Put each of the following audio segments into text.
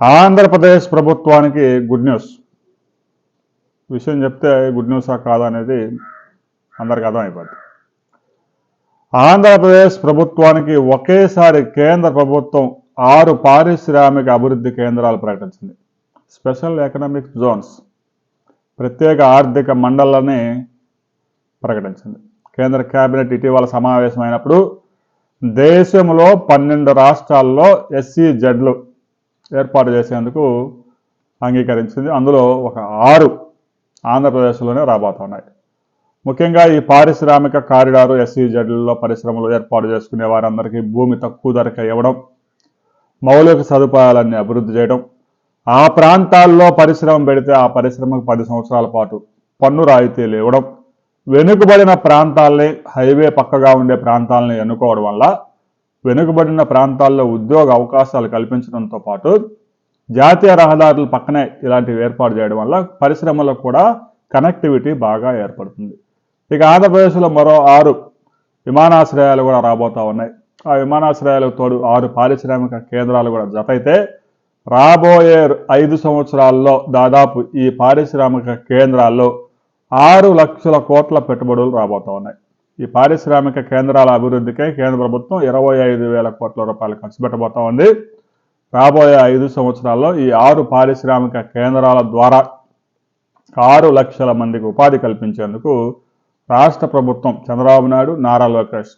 ఆంధ్రప్రదేశ్ ప్రభుత్వానికి good news. విషయం చెప్తే గుడ్ న్యూసా కాదా అనేది అందరికి అర్థమైపోద్ది. ఆంధ్రప్రదేశ్ ప్రభుత్వానికి ఒకేసారి కేంద్ర ప్రభుత్వం ఆరు పారిశ్రామిక అభివృద్ధి కేంద్రాలు ప్రకటించింది. స్పెషల్ ఎకనామిక్ జోన్స్ ప్రత్యేక ఆర్థిక మండలాన్ని ప్రకటించింది. కేంద్ర కేబినెట్ ఇటీవల సమావేశమైనప్పుడు దేశంలో పన్నెండు రాష్ట్రాల్లో ఎస్సీ జడ్లు ఏర్పాటు చేసేందుకు అంగీకరించింది. అందులో ఒక ఆరు ఆంధ్రప్రదేశ్లోనే రాబోతున్నాయి ముఖ్యంగా ఈ పారిశ్రామిక కారిడారు ఎస్ఈజడ్లలో పరిశ్రమలు ఏర్పాటు చేసుకునే వారందరికీ భూమి తక్కువ ధరకే ఇవ్వడం మౌలిక సదుపాయాలన్నీ అభివృద్ధి చేయడం ఆ ప్రాంతాల్లో పరిశ్రమ పెడితే ఆ పరిశ్రమకు పది సంవత్సరాల పాటు పన్ను రాయితీలు ఇవ్వడం వెనుకబడిన ప్రాంతాల్ని హైవే పక్కగా ఉండే ప్రాంతాలని ఎన్నుకోవడం వల్ల వెనుకబడిన ప్రాంతాల్లో ఉద్యోగ అవకాశాలు కల్పించడంతో పాటు జాతీయ రహదారుల పక్కనే ఇలాంటివి ఏర్పాటు చేయడం వల్ల పరిశ్రమలకు కూడా కనెక్టివిటీ బాగా ఏర్పడుతుంది. ఇక ఆంధ్రప్రదేశ్లో మరో ఆరు విమానాశ్రయాలు కూడా రాబోతా ఉన్నాయి. ఆ విమానాశ్రయాలకు తోడు ఆరు పారిశ్రామిక కేంద్రాలు కూడా జతైతే రాబోయే ఐదు సంవత్సరాల్లో దాదాపు ఈ పారిశ్రామిక కేంద్రాల్లో ఆరు లక్షల కోట్ల పెట్టుబడులు రాబోతా ఉన్నాయి. ఈ పారిశ్రామిక కేంద్రాల అభివృద్ధికై కేంద్ర ప్రభుత్వం ఇరవై ఐదు వేల కోట్ల రూపాయలు ఖర్చు పెట్టబోతా ఉంది. రాబోయే ఐదు సంవత్సరాల్లో ఈ ఆరు పారిశ్రామిక కేంద్రాల ద్వారా ఆరు లక్షల మందికి ఉపాధి కల్పించేందుకు రాష్ట్ర ప్రభుత్వం చంద్రబాబు నాయుడు నారా లోకేష్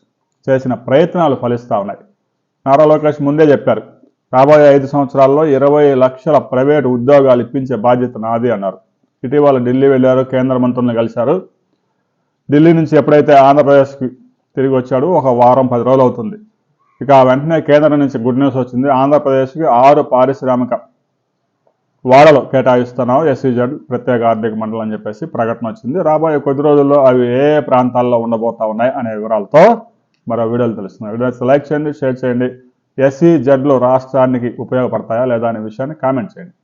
చేసిన ప్రయత్నాలు ఫలిస్తూ ఉన్నాయి. నారా లోకేష్ ముందే చెప్పారు రాబోయే ఐదు సంవత్సరాల్లో ఇరవై లక్షల ప్రైవేటు ఉద్యోగాలు ఇప్పించే బాధ్యత నాది అన్నారు. ఇటీవల ఢిల్లీ వెళ్ళారు కేంద్ర మంత్రులను కలిశారు. ఢిల్లీ నుంచి ఎప్పుడైతే ఆంధ్రప్రదేశ్కి తిరిగి వచ్చాడో ఒక వారం పది రోజులు అవుతుంది. ఇక వెంటనే కేంద్రం నుంచి గుడ్ న్యూస్ వచ్చింది. ఆంధ్రప్రదేశ్కి ఆరు పారిశ్రామిక వాడలు కేటాయిస్తున్నాం ఎస్సీజెడ్ ప్రత్యేక ఆర్థిక మండలం అని చెప్పేసి ప్రకటన వచ్చింది. రాబోయే కొద్ది రోజుల్లో అవి ఏ ప్రాంతాల్లో ఉండబోతా ఉన్నాయి అనే వివరాలతో మరో వీడియోలు తెలుస్తున్నాయి. వీడియోస్ లైక్ చేయండి షేర్ చేయండి. ఎస్సీజెడ్లు రాష్ట్రానికి ఉపయోగపడతాయా లేదా అనే విషయాన్ని కామెంట్ చేయండి.